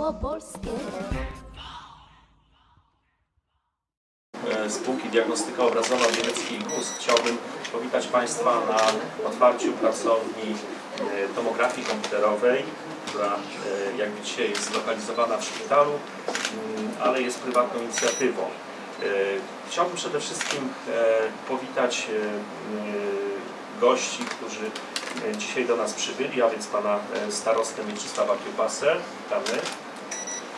małopolskie. e, spółki Diagnostyka Obrazowa Bielecki GUS. Chciałbym powitać Państwa na otwarciu pracowni e, tomografii komputerowej, która e, jak widzicie jest zlokalizowana w szpitalu, mm, ale jest prywatną inicjatywą. Chciałbym przede wszystkim powitać gości, którzy dzisiaj do nas przybyli, a więc Pana starostę Mieczysława Kiełbasę. Witamy.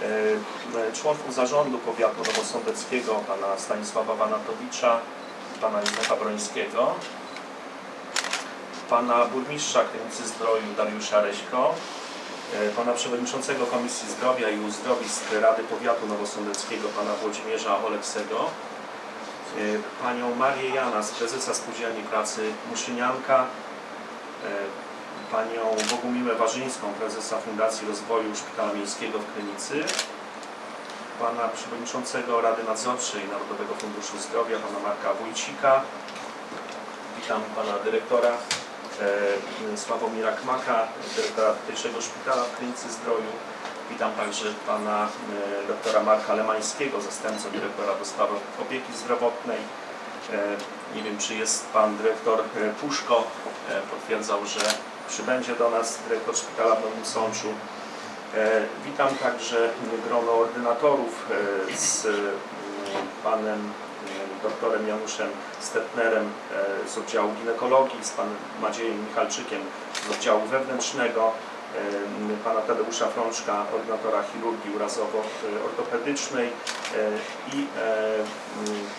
E, członków zarządu powiatu nowosądeckiego, pana Stanisława Wanatowicza, pana Józefa Brońskiego, pana burmistrza Krynicy Zdroju Dariusza Reśko, e, pana przewodniczącego Komisji Zdrowia i Uzdrowisk Rady Powiatu Nowosądeckiego, pana Włodzimierza Oleksego, e, panią Marię Janas, prezesa Spółdzielni Pracy Muszynianka, panią Bogumiłę Warzyńską, prezesa Fundacji Rozwoju Szpitala Miejskiego w Krynicy, pana przewodniczącego Rady Nadzorczej Narodowego Funduszu Zdrowia, pana Marka Wójcika. Witam pana dyrektora e, Sławomira Kmaka, dyrektora tutejszego szpitala w Krynicy Zdroju. Witam także pana e, doktora Marka Lemańskiego, zastępcę dyrektora do spraw opieki zdrowotnej. E, Nie wiem, czy jest pan dyrektor e, Puszko. E, Potwierdzał, że przybędzie do nas dyrektor szpitala w Nowym Sączu. E, Witam także grono ordynatorów e, z mm, panem doktorem Januszem Stetnerem e, z oddziału ginekologii, z panem Maciejem Michalczykiem z oddziału wewnętrznego, e, pana Tadeusza Frączka, ordynatora chirurgii urazowo-ortopedycznej e, i e,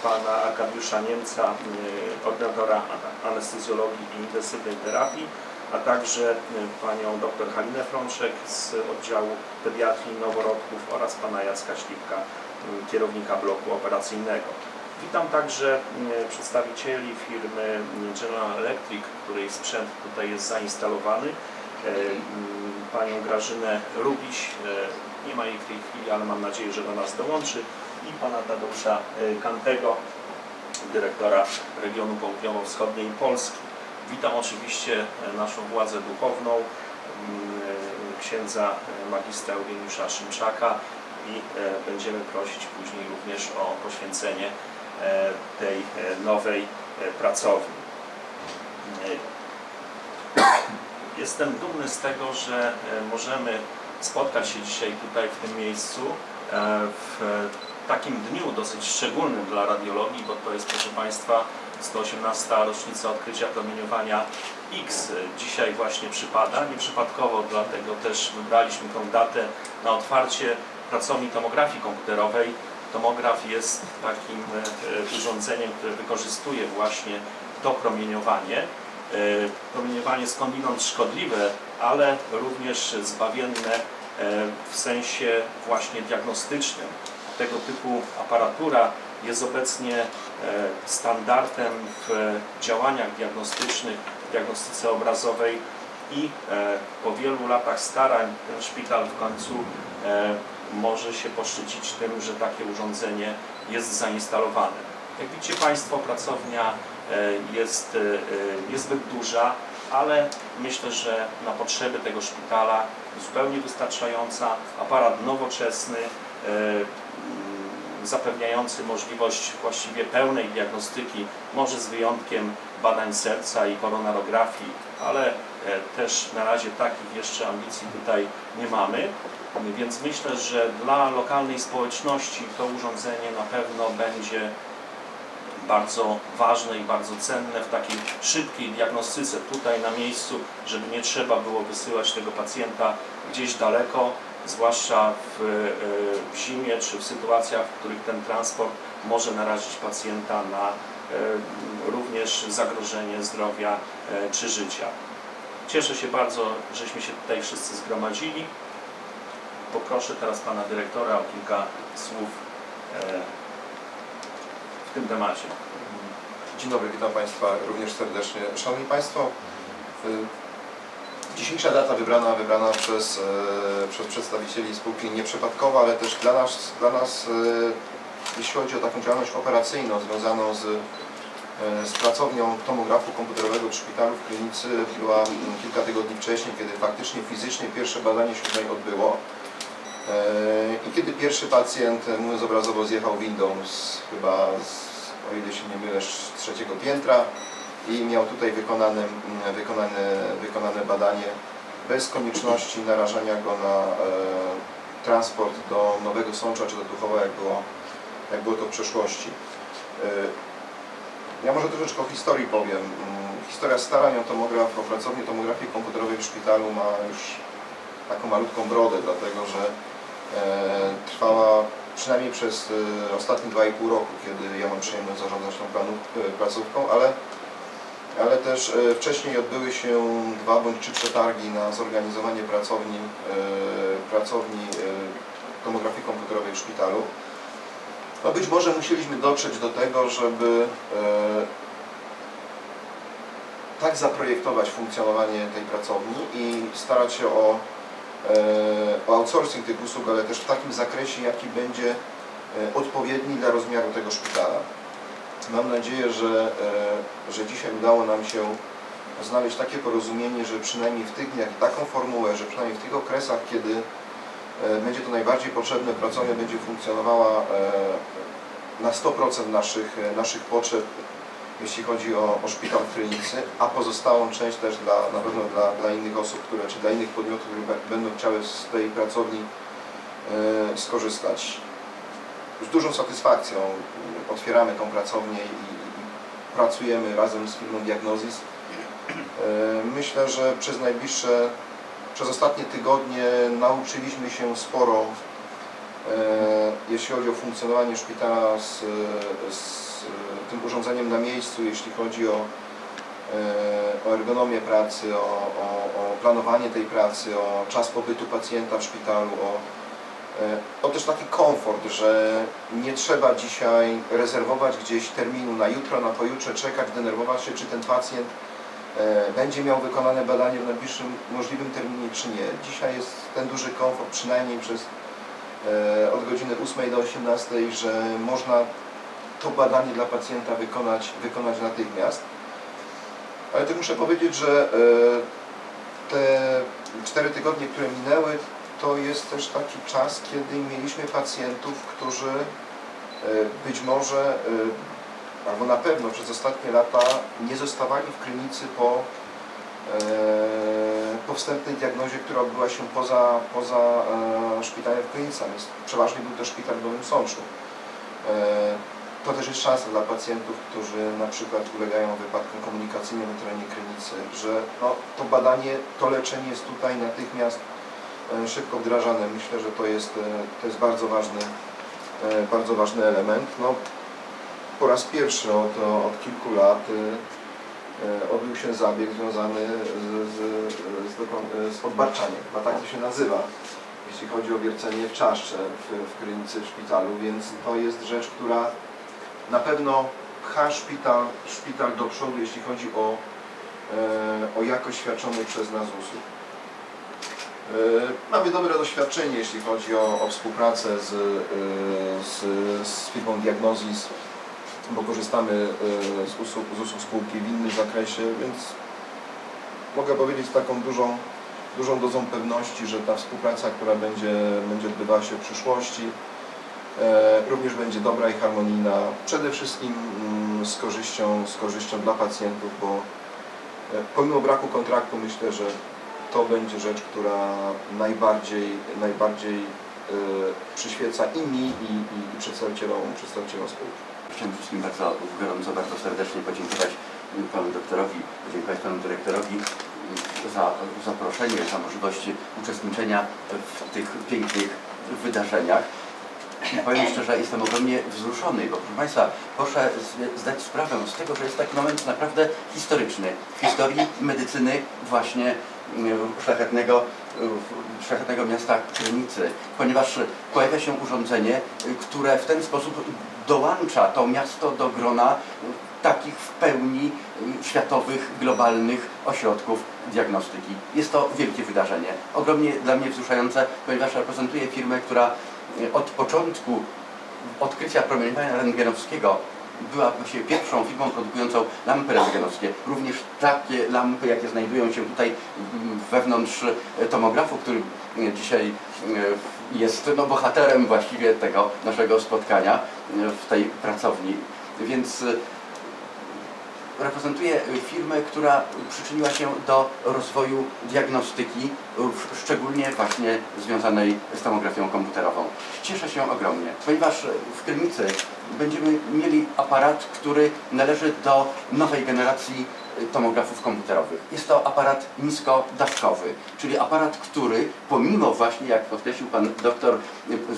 pana Arkadiusza Niemca, e, ordynatora anestezjologii i intensywnej terapii a także y, panią dr Halinę Frączek z oddziału pediatrii noworodków oraz pana Jacka Ślipka, y, kierownika bloku operacyjnego. Witam także przedstawicieli firmy General Electric, której sprzęt tutaj jest zainstalowany, y, panią Grażynę Rubiś, y, nie ma jej w tej chwili, ale mam nadzieję, że do nas dołączy i pana Tadeusza Kantego, dyrektora regionu południowo-wschodniej Polski. Witam oczywiście naszą władzę duchowną, mm, księdza magistra Eugeniusza Szymczaka i e, będziemy prosić później również o poświęcenie e, tej e, nowej pracowni. Jestem dumny z tego, że możemy spotkać się dzisiaj tutaj w tym miejscu w takim dniu dosyć szczególnym dla radiologii, bo to jest proszę Państwa 118. rocznica odkrycia promieniowania X. Dzisiaj właśnie przypada, nieprzypadkowo dlatego też wybraliśmy tą datę na otwarcie pracowni tomografii komputerowej. Tomograf jest takim e, urządzeniem, które wykorzystuje właśnie to promieniowanie. E, Promieniowanie skądinąd szkodliwe, ale również zbawienne e, w sensie właśnie diagnostycznym. Tego typu aparatura jest obecnie standardem w działaniach diagnostycznych, diagnostyce obrazowej i e, po wielu latach starań ten szpital w końcu e, może się poszczycić tym, że takie urządzenie jest zainstalowane. Jak widzicie Państwo, pracownia e, jest e, niezbyt duża, ale myślę, że na potrzeby tego szpitala zupełnie wystarczająca, aparat nowoczesny, e, zapewniający możliwość właściwie pełnej diagnostyki, może z wyjątkiem badań serca i koronarografii, ale e, też na razie takich jeszcze ambicji tutaj nie mamy. Więc myślę, że dla lokalnej społeczności to urządzenie na pewno będzie bardzo ważne i bardzo cenne w takiej szybkiej diagnostyce tutaj na miejscu, żeby nie trzeba było wysyłać tego pacjenta gdzieś daleko, zwłaszcza w, e, w zimie czy w sytuacjach, w których ten transport może narazić pacjenta na e, również zagrożenie zdrowia e, czy życia. Cieszę się bardzo, żeśmy się tutaj wszyscy zgromadzili. Poproszę teraz pana dyrektora o kilka słów w tym temacie. Dzień dobry, witam Państwa również serdecznie. Szanowni Państwo, dzisiejsza data wybrana, wybrana przez, e, przez przedstawicieli spółki nieprzypadkowa, ale też dla nas, dla nas e, jeśli chodzi o taką działalność operacyjną związaną z, e, z pracownią tomografu komputerowego w szpitalu w klinicy była kilka tygodni wcześniej, kiedy faktycznie fizycznie pierwsze badanie się tutaj odbyło. I kiedy pierwszy pacjent, mówiąc obrazowo, zjechał windą z, chyba, z, o ile się nie mylę, z trzeciego piętra i miał tutaj wykonane, mm, wykonane, wykonane badanie bez konieczności narażania go na e, transport do Nowego Sącza czy do Tuchowa, jak było, jak było to w przeszłości. E, ja może troszeczkę o historii powiem. Mm, Historia starań o tomograf, o pracownię tomografii komputerowej w szpitalu ma już taką malutką brodę, dlatego że e, trwała przynajmniej przez e, ostatnie 2,5 roku, kiedy ja mam przyjemność zarządzać tą planu, e, placówką, ale, ale też e, wcześniej odbyły się dwa bądź trzy przetargi na zorganizowanie pracowni, e, pracowni e, tomografii komputerowej w szpitalu. No być może musieliśmy dotrzeć do tego, żeby tak zaprojektować funkcjonowanie tej pracowni i starać się o, o outsourcing tych usług, ale też w takim zakresie, jaki będzie odpowiedni dla rozmiaru tego szpitala. Mam nadzieję, że, e, że dzisiaj udało nam się znaleźć takie porozumienie, że przynajmniej w tych dniach taką formułę, że przynajmniej w tych okresach, kiedy e, będzie to najbardziej potrzebne, pracownia będzie funkcjonowała e, na 100% naszych, naszych potrzeb, jeśli chodzi o, o szpital w Krynicy, a pozostałą część też dla, na pewno dla, dla innych osób, które, czy dla innych podmiotów, które będą chciały z tej pracowni skorzystać. Z dużą satysfakcją otwieramy tą pracownię i, pracujemy razem z firmą Diagnozis. E, Myślę, że przez najbliższe, przez ostatnie tygodnie nauczyliśmy się sporo, e, jeśli chodzi o funkcjonowanie szpitala z, z tym urządzeniem na miejscu, jeśli chodzi o, e, o ergonomię pracy, o, o, o planowanie tej pracy, o czas pobytu pacjenta w szpitalu, o, e, o też taki komfort, że nie trzeba dzisiaj rezerwować gdzieś terminu na jutro, na pojutrze, czekać, denerwować się, czy ten pacjent e, będzie miał wykonane badanie w najbliższym możliwym terminie, czy nie. Dzisiaj jest ten duży komfort, przynajmniej przez e, od godziny 8 do 18, że można to badanie dla pacjenta wykonać, wykonać natychmiast. Ale też muszę powiedzieć, że te cztery tygodnie, które minęły, to jest też taki czas, kiedy mieliśmy pacjentów, którzy e, być może, e, albo na pewno przez ostatnie lata nie zostawali w klinicy po, e, po wstępnej diagnozie, która odbyła się poza, poza szpitalem w klinice. Więc przeważnie był to szpital w Nowym Sączu. To też jest szansa dla pacjentów, którzy na przykład ulegają wypadkom komunikacyjnym na terenie klinicy, że no, to badanie, to leczenie jest tutaj natychmiast szybko wdrażane. Myślę, że to jest, e, to jest bardzo, ważny, e, bardzo ważny element. No, po raz pierwszy od, od kilku lat e, e, odbył się zabieg związany z, z, z, z odbarczaniem, chyba tak to się nazywa jeśli chodzi o wiercenie w czaszcze w, w w szpitalu, więc to jest rzecz, która na pewno pcha szpital, szpital do przodu, jeśli chodzi o, e, o jakość świadczonych przez nas usług. E, mamy dobre doświadczenie, jeśli chodzi o, o współpracę z, e, z, z firmą Diagnozis, bo korzystamy e, z usług, z usług spółki w innym zakresie, więc mogę powiedzieć z taką dużą, dużą dozą pewności, że ta współpraca, która będzie, będzie odbywała się w przyszłości, również będzie dobra i harmonijna. Przede wszystkim mm, z korzyścią, z korzyścią dla pacjentów, bo pomimo braku kontraktu myślę, że to będzie rzecz, która najbardziej, najbardziej e, przyświeca i mi, i, i, i przedstawicielom, przedstawicielom spółki. Chciałem wszystkim bardzo gorąco, bardzo serdecznie podziękować panu doktorowi, podziękować panu dyrektorowi za zaproszenie, za możliwość uczestniczenia w tych pięknych wydarzeniach. Powiem szczerze, jestem ogromnie wzruszony, bo proszę Państwa, proszę zdać sprawę z tego, że jest taki moment naprawdę historyczny w historii medycyny właśnie szlachetnego, szlachetnego miasta Krynicy, ponieważ pojawia się urządzenie, które w ten sposób dołącza to miasto do grona takich w pełni światowych, globalnych ośrodków diagnostyki. Jest to wielkie wydarzenie, ogromnie dla mnie wzruszające, ponieważ reprezentuję firmę, która od początku odkrycia promieniowania rentgenowskiego była właściwie najstarszą firmą produkującą lampy rentgenowskie. Również takie lampy, jakie znajdują się tutaj mm, wewnątrz e, tomografu, który e, dzisiaj e, jest no, bohaterem właściwie tego naszego spotkania e, w tej pracowni. Więc e, reprezentuję firmę, która przyczyniła się do rozwoju diagnostyki, szczególnie właśnie związanej z tomografią komputerową. Cieszę się ogromnie, ponieważ w Krynicy będziemy mieli aparat, który należy do nowej generacji tomografów komputerowych. Jest to aparat niskodawkowy, czyli aparat, który pomimo właśnie, jak podkreślił pan doktor,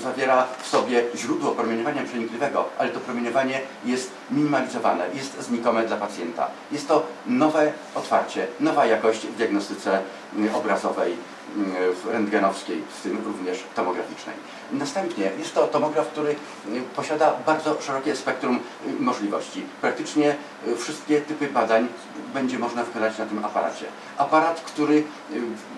zawiera w sobie źródło promieniowania przenikliwego, ale to promieniowanie jest minimalizowane, jest znikome dla pacjenta. Jest to nowe otwarcie, nowa jakość w diagnostyce y, obrazowej, y, rentgenowskiej, w tym również tomograficznej. Następnie jest to tomograf, który y, posiada bardzo szerokie spektrum y, możliwości. Praktycznie y, wszystkie typy badań będzie można wykonać na tym aparacie. Aparat, który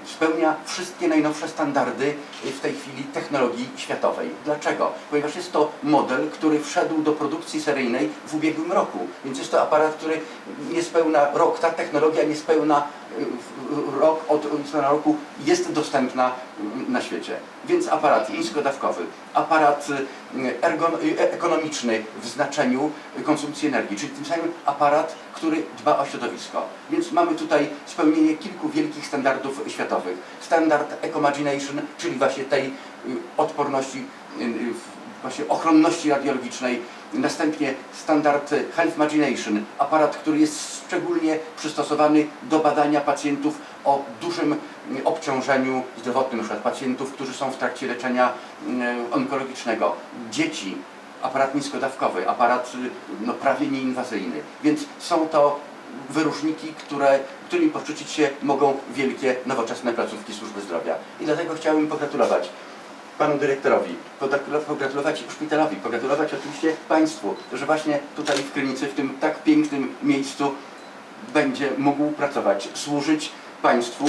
spełnia wszystkie najnowsze standardy w tej chwili technologii światowej. Dlaczego? Ponieważ jest to model, który wszedł do produkcji seryjnej w ubiegłym roku. Więc jest to aparat, który niespełna rok, ta technologia niespełna rok od niespełna roku jest dostępna na świecie. Więc aparat niskodawkowy, aparat y, y, ekonomiczny w znaczeniu konsumpcji energii, czyli tym samym aparat, który dba o środowisko. Więc mamy tutaj spełnienie kilku wielkich standardów światowych. Standard Ecomagination, czyli właśnie tej y, odporności, właśnie ochronności radiologicznej. Następnie standard Health Imagination, aparat, który jest szczególnie przystosowany do badania pacjentów o dużym y, obciążeniu zdrowotnym, np. pacjentów, którzy są w trakcie leczenia y, onkologicznego, dzieci, aparat niskodawkowy, aparat y, no, prawie nieinwazyjny. Więc są to wyróżniki, które, którymi poszczycić się mogą wielkie, nowoczesne placówki służby zdrowia. I dlatego chciałbym pogratulować panu dyrektorowi, pogratulować- szpitalowi, pogratulować oczywiście państwu, że właśnie tutaj w Krynicy, w tym tak pięknym miejscu będzie mógł pracować, służyć państwu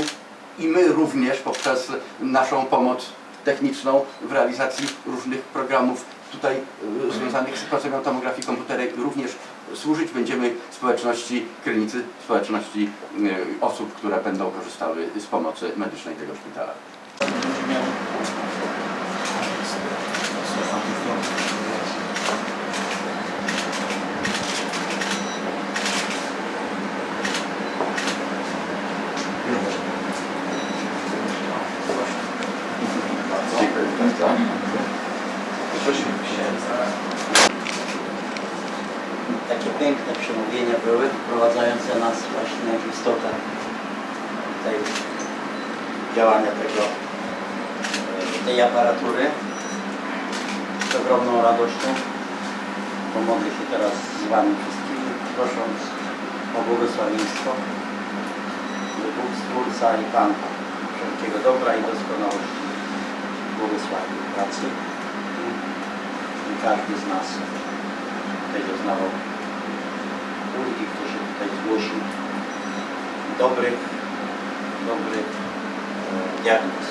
i my również poprzez naszą pomoc techniczną w realizacji różnych programów tutaj y, związanych z pracownią tomografii komputery również służyć będziemy społeczności Krynicy, społeczności y, osób, które będą korzystały z pomocy medycznej tego szpitala. Takie piękne przemówienia były, wprowadzające nas właśnie w istotę tej działania tego, e, tej aparatury. Z ogromną radością pomogę się teraz z Wami wszystkimi, prosząc o błogosławieństwo, by Bóg Stwórca i Pan wszelkiego dobra i doskonałości błogosławił pracy i każdy z nas tutaj doznawał ulgi, się tutaj zgłosił, dobrych, dobrych e, diagnoz.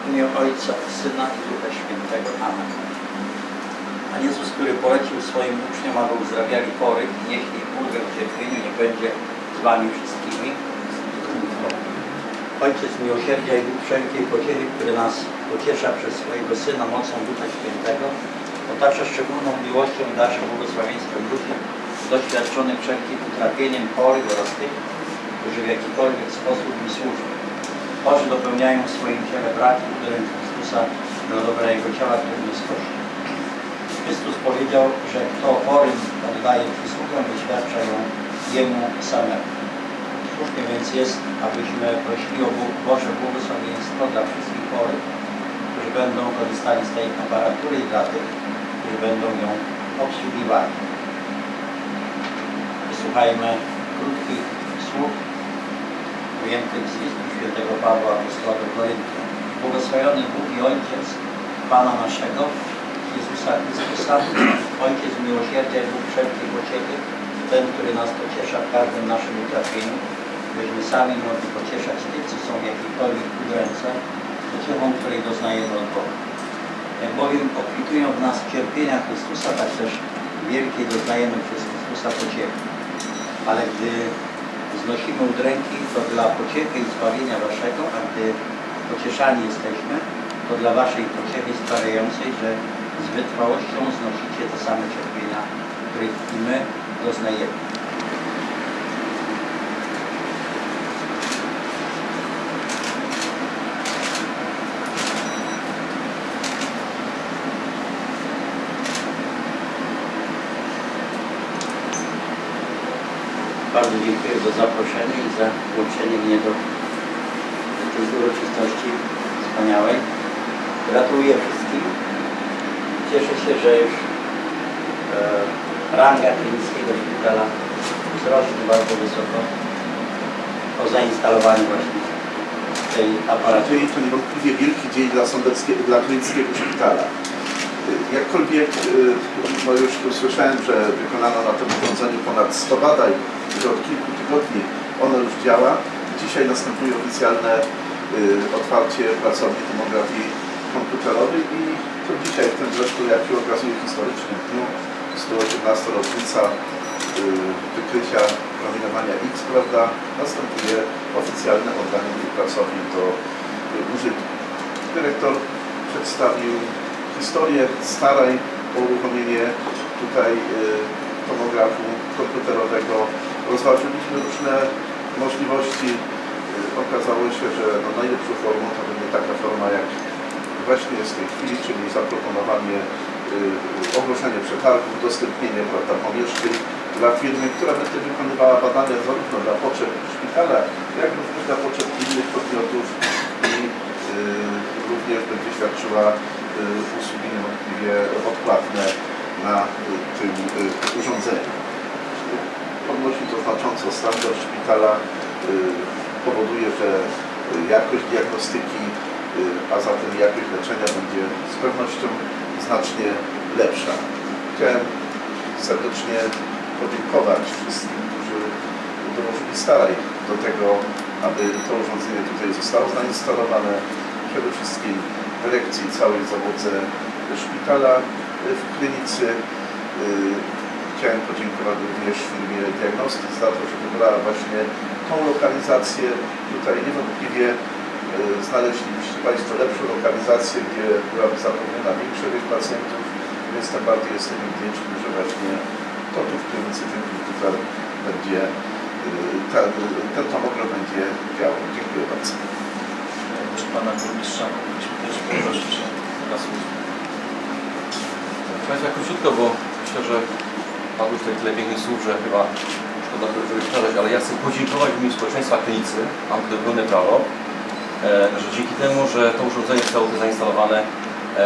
W imię Ojca, Syna i Ducha Świętego. Amen. Pan Jezus, który polecił swoim uczniom, aby uzdrawiali chorych, niech ich ulgę w cierpieniu nie będzie z Wami wszystkimi. Ojciec miłosierdzia i Bóg wszelkiej pociechy, który nas pociesza przez swojego Syna mocą Ducha Świętego, otacza szczególną miłością i darzy błogosławieństwem ludzi doświadczonych wszelkim utrapieniem chorych oraz tych, którzy w jakikolwiek sposób mi służą. Chorzy dopełniają w swoim ciele braki, które Chrystusa dla dobra Jego ciała, którym jest Kościół. Chrystus powiedział, że kto chorym oddaje przysługę, wyświadcza ją Jemu samemu. Słusznie więc jest, abyśmy prosili o Bo- Boże błogosławieństwo dla wszystkich chorych, którzy będą korzystali z tej aparatury i dla tych, którzy będą ją obsługiwali. Wysłuchajmy krótkich słów ujętych z listu świętego Pawła Apostoła do Koryntian. Błogosławiony Bóg i Ojciec Pana naszego, Jezusa Chrystusa, Ojciec miłosierdzia i Bóg wszelkiej pociechy, ten, który nas pociesza w każdym naszym utrapieniu, byśmy sami mogli pocieszać tych, co są w jakiejkolwiek udręce, pociechą, której doznajemy od Boga. Jak bowiem obfitują w nas cierpienia Chrystusa, tak też wielkiej doznajemy przez Chrystusa pociechy. Ale gdy znosimy udręki, to dla pociechy i zbawienia Waszego, a gdy pocieszani jesteśmy, to dla Waszej pociechy sprawiającej, że z wytrwałością znosicie te same cierpienia, których i my doznajemy. Bardzo dziękuję za zaproszenie i za włączenie mnie do tej uroczystości wspaniałej. Gratuluję wszystkim. Cieszę się, że już e, ranga klinickiego szpitala wzrośnie bardzo wysoko po zainstalowaniu właśnie tej aparatury. To niewątpliwie wielki dzień dla, dla klinickiego szpitala. Jakkolwiek, y, no już tu słyszałem, że wykonano na tym urządzeniu ponad 100 badań, że od kilku tygodni ono już działa. Dzisiaj następuje oficjalne y, otwarcie pracowni tomografii komputerowej i to dzisiaj, w tym zresztą, się okazuje historycznie, w dniu 118 rocznica y, wykrycia promieniowania X, prawda, następuje oficjalne oddanie tej pracowni do użytku. Dyrektor przedstawił historię starań o uruchomienie tutaj y, tomografu komputerowego. Rozważyliśmy różne możliwości. Y, Okazało się, że no najlepszą formą to będzie taka forma jak właśnie jest w tej chwili, czyli zaproponowanie, y, ogłoszenie przetargu, udostępnienie prawda, pomieszczeń dla firmy, która będzie wykonywała badania zarówno dla potrzeb szpitala, jak również dla potrzeb innych podmiotów i y, również będzie świadczyła usługi niewątpliwie odpłatne na y, tym y, urządzeniu. Podnosi to znacząco standard szpitala, y, powoduje, że jakość diagnostyki, a zatem jakość leczenia będzie z pewnością znacznie lepsza. Chciałem serdecznie podziękować wszystkim, którzy dołożyli starań do tego, aby to urządzenie tutaj zostało zainstalowane. Przede wszystkim dyrekcji całej załodze szpitala y, w klinicy. Y, Chciałem podziękować również firmie Diagnostyk za to, że wybrała właśnie tą lokalizację. Tutaj niewątpliwie y, znaleźlibyście Państwo lepszą lokalizację, gdzie byłaby zapewniona większa ilość pacjentów, więc tym bardziej jestem wdzięczny, że właśnie to tu w klinicy ten komputer będzie, ten tomograf będzie działał. Dziękuję bardzo. Pana Burmistrza moglibyśmy też poprosić o słów? Proszę Państwa, króciutko, bo myślę, że już tutaj tyle pięknych słów, że chyba szkoda by to powtarzać, ale ja chcę podziękować w imieniu społeczeństwa klinicy, mam pełne prawo, że dzięki temu, że to urządzenie zostało tu zainstalowane, e,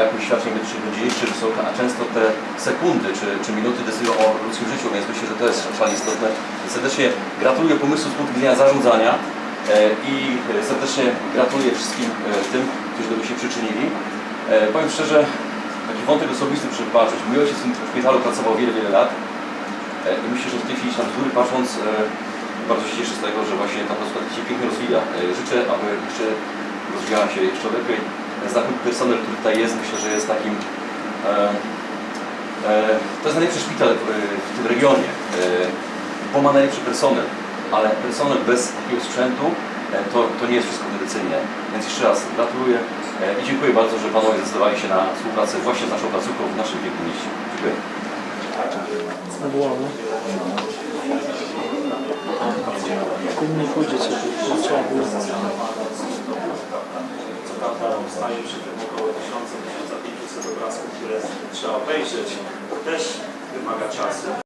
jakość świadczeń medycznych będzie jeszcze wysoka, a często te sekundy czy, czy minuty decydują o ludzkim życiu, więc myślę, że to jest szalenie istotne. Serdecznie gratuluję pomysłu z punktu widzenia zarządzania i serdecznie gratuluję wszystkim e, tym, którzy do tego się przyczynili. E, Powiem szczerze, taki wątek osobisty muszę wybaczyć. Mój ojciec w tym szpitalu pracował wiele, wiele lat e, i myślę, że w tej chwili tam z góry patrząc e, bardzo się cieszę z tego, że właśnie ta placówka tak się pięknie rozwija. E, Życzę, aby jeszcze rozwijała się jeszcze lepiej. Znakomity personel, który tutaj jest, myślę, że jest takim e, e, to jest najlepszy szpital w, tym regionie, e, bo ma najlepszy personel, ale personel bez takiego sprzętu e, to, to nie jest wszystko medycynie. Więc jeszcze raz gratuluję e, i dziękuję bardzo, że Panowie zdecydowali się na współpracę właśnie z naszą placówką w naszym pięknym mieście. Dziękuję. Nie pójdzie sobie, trzeba było. Co prawda staje przy tym około 1000-1500 obrazków, które trzeba obejrzeć. To też wymaga czasu.